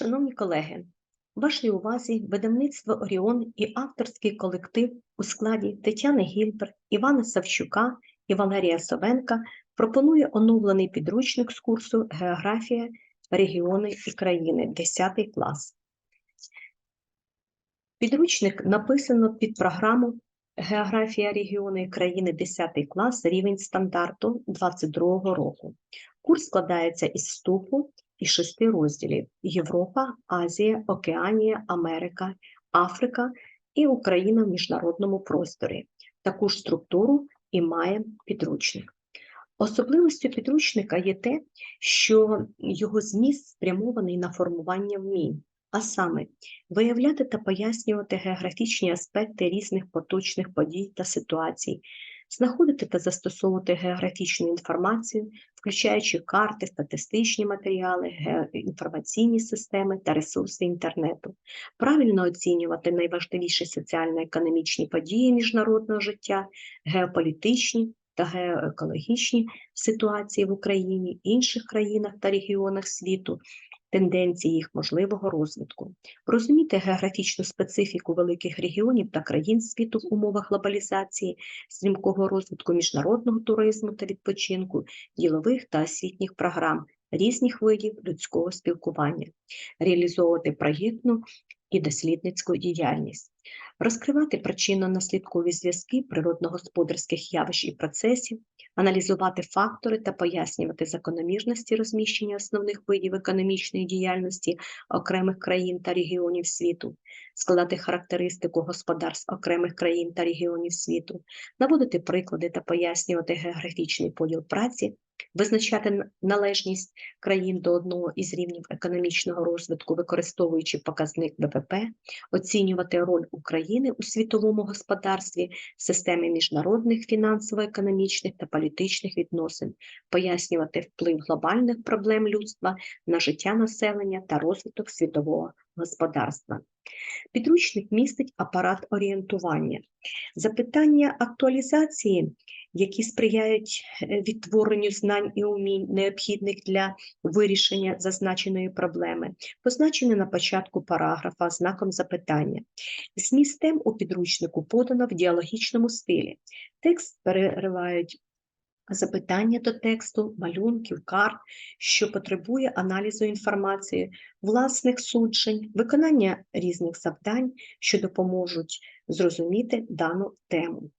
Шановні колеги, вашій увазі видавництво Оріон і авторський колектив у складі Тетяни Гільбер, Івана Савчука і Валерія Совенка пропонує оновлений підручник з курсу Географія, регіони і країни 10 клас. Підручник написано під програму Географія регіони і країни 10 клас, рівень стандарту 22 року. Курс складається із вступу і шести розділів: Європа, Азія, Океанія, Америка, Африка і Україна в міжнародному просторі. Таку ж структуру і має підручник. Особливістю підручника є те, що його зміст спрямований на формування вмінь, а саме виявляти та пояснювати географічні аспекти різних поточних подій та ситуацій, знаходити та застосовувати географічну інформацію, включаючи карти, статистичні матеріали, інформаційні системи та ресурси інтернету, правильно оцінювати найважливіші соціально-економічні події міжнародного життя, геополітичні та геоекологічні ситуації в Україні, інших країнах та регіонах світу, тенденції їх можливого розвитку, розуміти географічну специфіку великих регіонів та країн світу в умовах глобалізації, стрімкого розвитку міжнародного туризму та відпочинку, ділових та освітніх програм, різних видів людського спілкування, реалізовувати проєктну і дослідницьку діяльність, розкривати причинно-наслідкові зв'язки природно-господарських явищ і процесів, аналізувати фактори та пояснювати закономірності розміщення основних видів економічної діяльності окремих країн та регіонів світу, складати характеристику господарств окремих країн та регіонів світу, наводити приклади та пояснювати географічний поділ праці, визначати належність країн до одного із рівнів економічного розвитку, використовуючи показник ВВП, оцінювати роль України у світовому господарстві, системі міжнародних фінансово-економічних та політичних відносин, пояснювати вплив глобальних проблем людства на життя населення та розвиток світового господарства. Підручник містить апарат орієнтування, запитання актуалізації, які сприяють е, відтворенню знань і умінь, необхідних для вирішення зазначеної проблеми, позначені на початку параграфа знаком запитання. Зміст тем у підручнику подано в діалогічному стилі. Текст переривають запитання до тексту, малюнків, карт, що потребує аналізу інформації, власних суджень, виконання різних завдань, що допоможуть зрозуміти дану тему.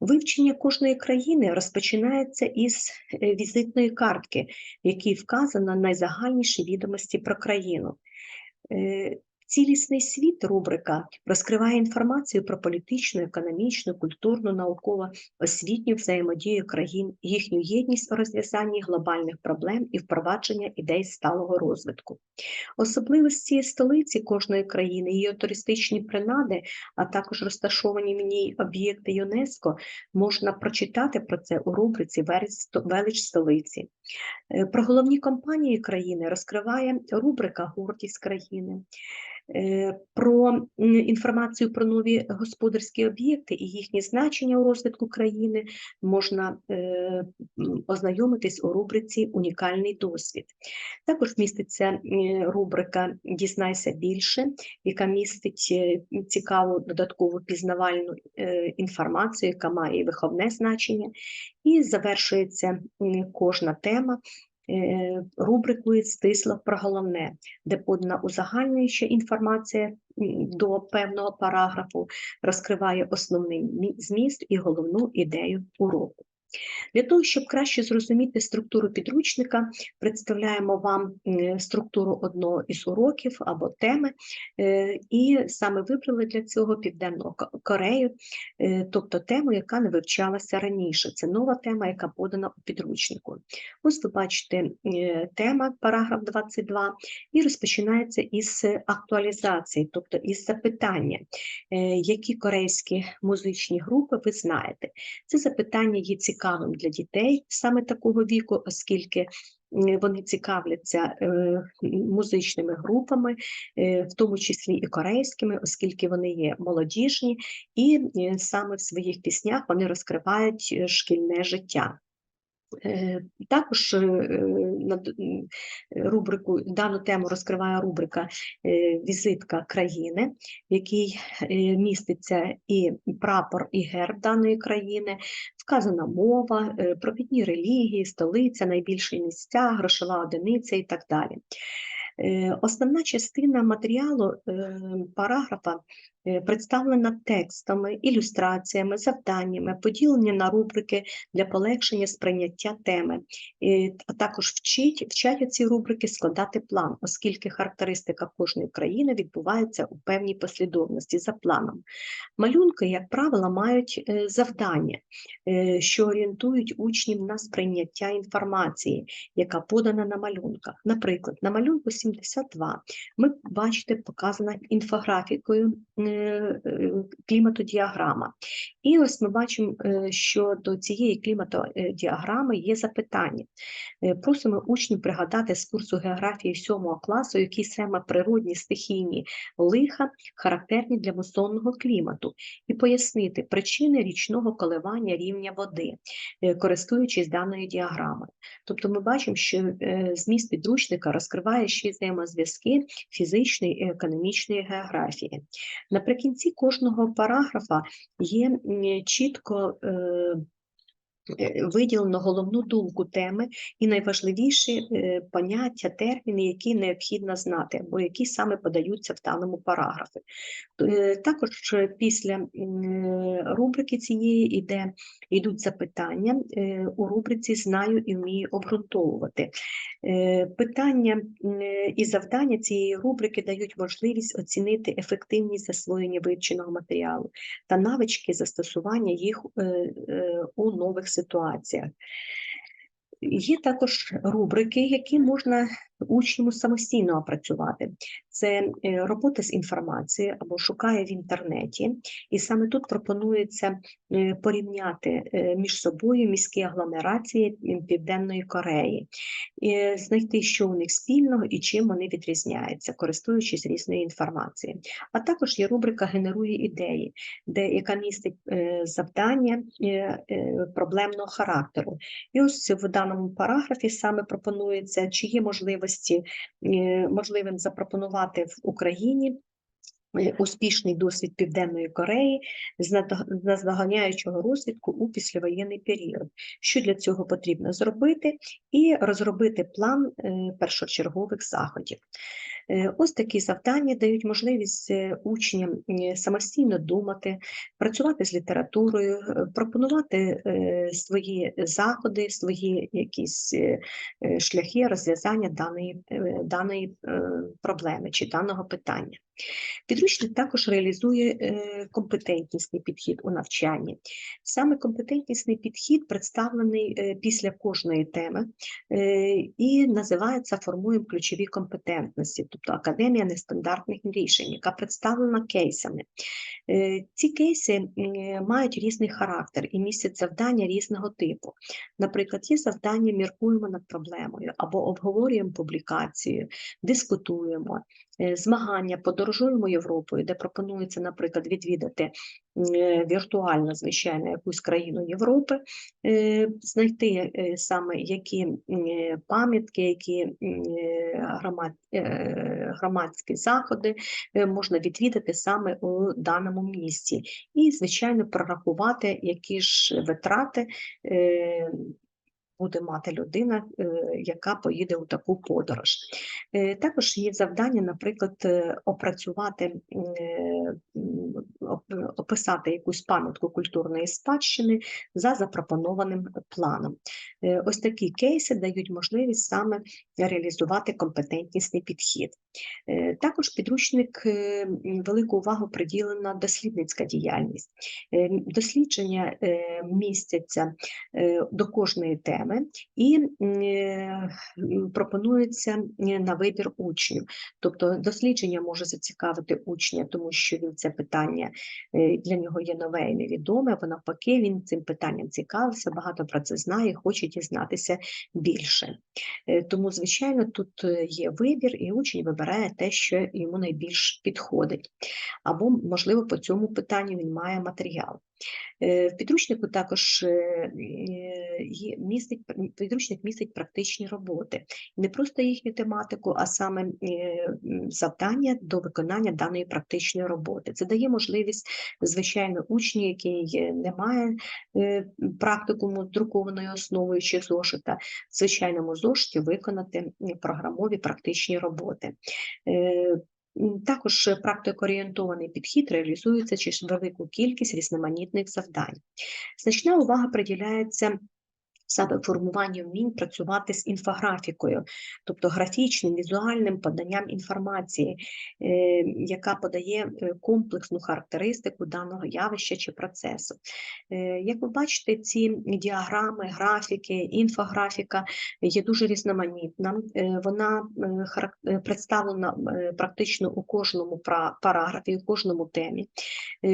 Вивчення кожної країни розпочинається із е, візитної картки, в якій вказано найзагальніші відомості про країну. Цілісний світ рубрика розкриває інформацію про політичну, економічну, культурну, наукову, освітню взаємодію країн, їхню єдність у розв'язанні глобальних проблем і впровадження ідей сталого розвитку. Особливості столиці кожної країни, її туристичні принади, а також розташовані в ній об'єкти ЮНЕСКО можна прочитати про це у рубриці «Велич столиці». Е, Про головні компанії країни розкриває рубрика Гордість країни. Е, Про інформацію про нові господарські об'єкти і їхнє значення у розвитку країни можна е, ознайомитись у рубриці Унікальний досвід. Також міститься рубрика Дізнайся більше, яка містить е, цікаву додаткову пізнавальну інформацію, яка має виховне значення, і завершується кожна тема рубрикою стисло про головне, де подана узагальнююча інформація до певного параграфу, розкриває основний зміст і головну ідею уроку. Для того, щоб краще зрозуміти структуру підручника, представляємо вам структуру одного із уроків або теми, е, і саме вибрали для цього Південну Корею, е, тобто тему, яка не вивчалася раніше. Це нова тема, яка подана у підручнику. Ось ви бачите тема, параграф 22, і розпочинається із актуалізації, тобто із запитання, е, які корейські музичні групи ви знаєте. Це запитання є цікавим для дітей саме такого віку, оскільки вони цікавляться е, музичними групами, е, в тому числі і корейськими, оскільки вони є молодіжні, і е, саме в своїх піснях вони розкривають шкільне життя. Е, Також е, на рубрику, дану тему розкриває рубрика е, Візитка країни, в якій е, міститься і прапор, і герб даної країни, вказана мова, е, провідні релігії, столиця, найбільші місця, грошова одиниця і так далі. Е, Основна частина матеріалу е, параграфа е, представлена текстами, ілюстраціями, завданнями, поділені на рубрики для полегшення сприйняття теми. Е, А також вчить, вчать ці рубрики складати план, оскільки характеристика кожної країни відбувається у певній послідовності за планом. Малюнки, як правило, мають е, завдання, е, що орієнтують учнів на сприйняття інформації, яка подана на малюнках. Наприклад, на малюнку 72 ми бачите, показана інфографікою е, е, кліматодіаграма. І ось ми бачимо, е, що до цієї кліматодіаграми є запитання. Е, Просимо учнів пригадати з курсу географії 7 класу, які саме природні стихійні лиха характерні для мусонного клімату, і пояснити причини річного коливання рівня води, е, користуючись даною діаграмою. Тобто ми бачимо, що е, зміст підручника розкриває ще взаємозв'язки фізичної і економічної географії. Наприкінці кожного параграфа є чітко е, виділено головну думку теми і найважливіші е, поняття, терміни, які необхідно знати, або які саме подаються в даному параграфі. Е, Також після рубрики цієї іде, йдуть запитання у рубриці Знаю і вмію обґрунтовувати. Питання і завдання цієї рубрики дають можливість оцінити ефективність засвоєння вивченого матеріалу та навички застосування їх у нових ситуаціях. Є також рубрики, які можна учню самостійно опрацювати. Це е, робота з інформацією або шукає в інтернеті, і саме тут пропонується е, порівняти е, між собою міські агломерації Південної Кореї, і знайти, що у них спільного і чим вони відрізняються, користуючись різною інформацією. А також є рубрика Генерує ідеї, де яка містить завдання проблемного характеру. І ось в даному параграфі саме пропонується, чи є можливості е, можливим запропонувати в Україні е, успішний досвід Південної Кореї з наздоганяючого розвідку у післявоєнний період. Що для цього потрібно зробити? І розробити план е, першочергових заходів. Е, Ось такі завдання дають можливість е, учням е, самостійно думати, працювати з літературою, пропонувати свої заходи, свої якісь шляхи розв'язання даної, даної проблеми чи даного питання. Підручник також реалізує компетентнісний підхід у навчанні. Саме компетентнісний підхід представлений після кожної теми і називається формуємо ключові компетентності, тобто академія нестандартних рішень, яка представлена кейсами. Е, Ці кейси мають різний характер і містять завдання різного типу. Наприклад, є завдання міркуємо над проблемою або обговорюємо публікацію, дискутуємо, змагання, подорожуємо Європою, де пропонується, наприклад, відвідати е, віртуально, звичайно, якусь країну Європи, е, знайти е, саме які е, пам'ятки, які е, е, громадські заходи е, можна відвідати саме у даному місці. І, звичайно, прорахувати, які ж витрати е, буде мати людина, е, яка поїде у таку подорож. Е, Також є завдання, наприклад, е, опрацювати, описати якусь пам'ятку культурної спадщини за запропонованим планом. Ось такі кейси дають можливість саме реалізувати компетентнісний підхід. Е, Також підручник е, велику увагу приділена дослідницька діяльність. Е, Дослідження містяться до кожної теми і пропонується на вибір учнів. Тобто дослідження може зацікавити учня, тому що він це питання для нього є нове і невідоме, або навпаки, він цим питанням цікавився, багато про це знає, хоче дізнатися більше. Тому, звичайно, тут є вибір, і учень вибирає те, що йому найбільш підходить. Або, можливо, по цьому питанню він має матеріал. Е, В підручнику також е, є, містить, підручник містить практичні роботи. Не просто їхню тематику, а саме е, завдання до виконання даної практичної роботи. Це дає можливість, звичайно, учні, який не має практикуму з друкованою основою чи зошита, звичайному зошиті виконати програмові практичні роботи. Також практикоорієнтований підхід реалізується через велику кількість різноманітних завдань. Значна увага приділяється саме формуванню вмінь працювати з інфографікою, тобто графічним, візуальним поданням інформації, е, яка подає е, комплексну характеристику даного явища чи процесу. Е, Як ви бачите, ці діаграми, графіки, інфографіка є дуже різноманітна. Вона представлена практично у кожному параграфі, у кожному темі,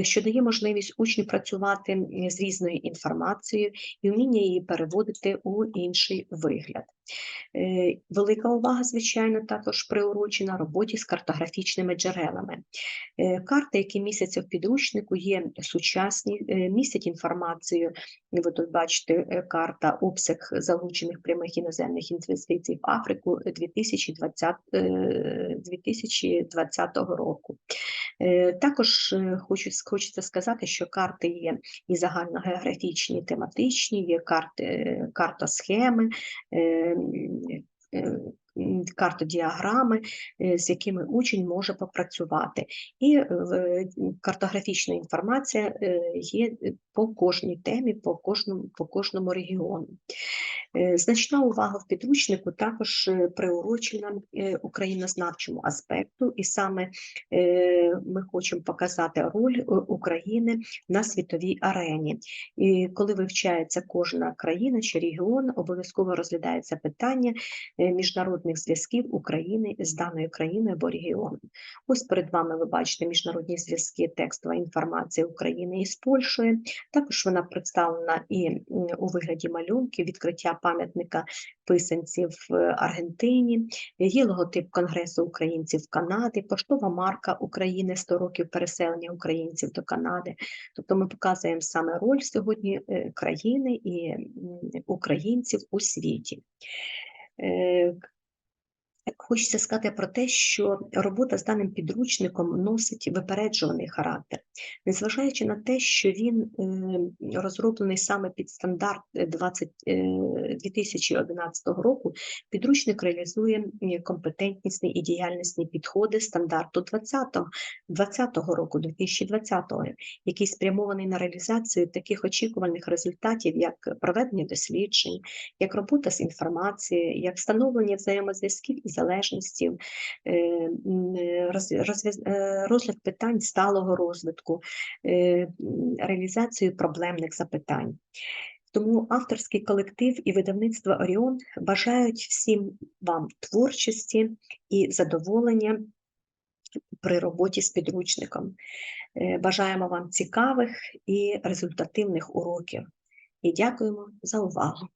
що дає можливість учню працювати з різною інформацією і вміння її переводити у інший вигляд. Е, Велика увага, звичайно, також приурочена роботі з картографічними джерелами. Е, Карти, які містяться в підручнику, є сучасні, е, містять інформацію. Ви тут бачите карта обсяг залучених прямих іноземних інвестицій в Африку 2020, е, 2020 року. Також хочеться сказати, що карти є і загальногеографічні, і тематичні, є карти, карта схеми, um, картодіаграми, е, з якими учень може попрацювати. І е, картографічна інформація е, є по кожній темі, по кожному, по кожному регіону. Е, Значна увага в підручнику також е, приурочена е, українознавчому аспекту, і саме е, ми хочемо показати роль е, України на світовій арені. І коли вивчається кожна країна чи регіон, обов'язково розглядається питання е, міжнародних зв'язків України з даною країною або регіоном. Ось перед вами ви бачите міжнародні зв'язки, текстова інформація України із Польщею. Також вона представлена і у вигляді малюнків, відкриття пам'ятника писанців в Аргентині, є логотип Конгресу українців Канади, поштова марка України 100 років переселення українців до Канади. Тобто ми показуємо саме роль сьогодні е, країни і українців у світі. Е, Хочеться сказати про те, що робота з даним підручником носить випереджуваний характер, незважаючи на те, що він е, розроблений саме під стандарт 20, е, 2011 року, підручник реалізує е, компетентнісні і діяльності підходи стандарту 20 20 року, 2020, який спрямований на реалізацію таких очікуваних результатів, як проведення досліджень, як робота з інформацією, як встановлення взаємозв'язків і залежностей, е, розв'яз- е, розгляд питань сталого розвитку, е, реалізацію проблемних запитань. Тому авторський колектив і видавництво Оріон бажають всім вам творчості і задоволення при роботі з підручником. Е, Бажаємо вам цікавих і результативних уроків. І дякуємо за увагу.